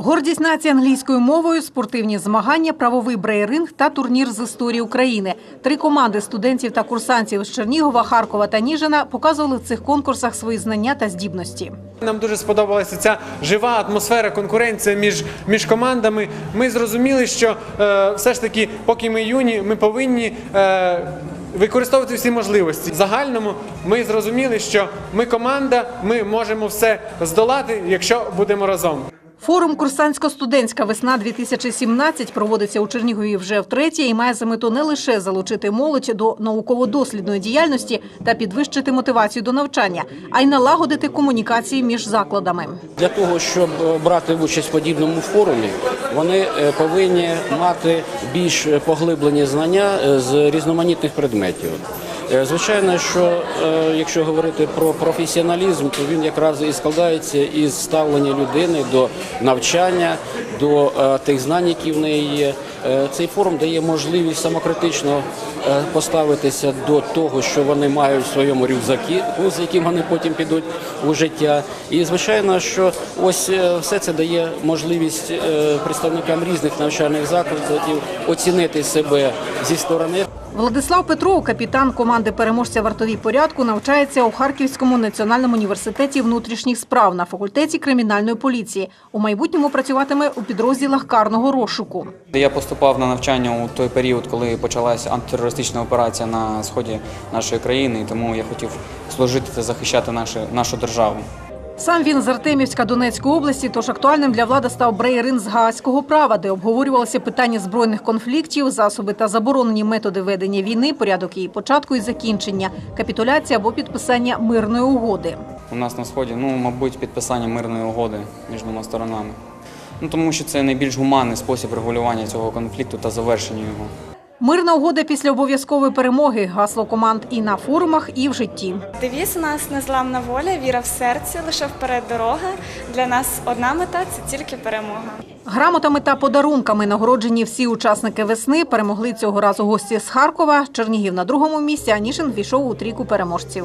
Гордість нації англійською мовою, спортивні змагання, правовий брейринг та турнір з історії України. Три команди студентів та курсантів з Чернігова, Харкова та Ніжина показували в цих конкурсах свої знання та здібності. Нам дуже сподобалася ця жива атмосфера, конкуренція між, між командами. Ми зрозуміли, що е, все ж таки, поки ми юні, ми повинні. Е, Використовувати всі можливості в загальному ми зрозуміли, що ми команда, ми можемо все здолати, якщо будемо разом. Форум Курсантсько-студентська весна 2017 проводиться у Чернігові вже втретє і має за мету не лише залучити молодь до науково-дослідної діяльності та підвищити мотивацію до навчання, а й налагодити комунікації між закладами. Для того, щоб е, брати участь в подібному форумі, вони е, повинні мати більш поглиблені знання е, з різноманітних предметів. Е, Звичайно, що е, якщо говорити про професіоналізм, то він якраз і складається із ставлення людини до навчання, до е, тих знань, які в неї є. Цей форум дає можливість самокритично поставитися до того, що вони мають в своєму рюкзакі, з яким вони потім підуть у життя. І звичайно, що ось все це дає можливість представникам різних навчальних закладів оцінити себе зі сторони Владислав Петров, капітан команди переможця вартовій порядку, навчається у Харківському національному університеті внутрішніх справ на факультеті кримінальної поліції. У майбутньому працюватиме у підрозділах карного розшуку. Я поступав на навчання у той період, коли почалася антитерористична операція на сході нашої країни, тому я хотів служити та захищати нашу державу. Сам він з Артемівська Донецької області, тож актуальним для влади став брейрин з гаазького права, де обговорювалися питання збройних конфліктів, засоби та заборонені методи ведення війни, порядок її початку і закінчення, капітуляція або підписання мирної угоди. У нас на сході, ну, мабуть, підписання мирної угоди між двома сторонами. Ну, тому що це найбільш гуманний спосіб регулювання цього конфлікту та завершення його. Мирна угода після обов'язкової перемоги. Гасло команд і на форумах, і в житті. Девіз у нас незламна воля, віра в серці, лише вперед дорога. Для нас одна мета це тільки перемога. Грамотами та подарунками нагороджені всі учасники весни. Перемогли цього разу гості з Харкова. Чернігів на другому місці. а Ніжин війшов у трійку переможців.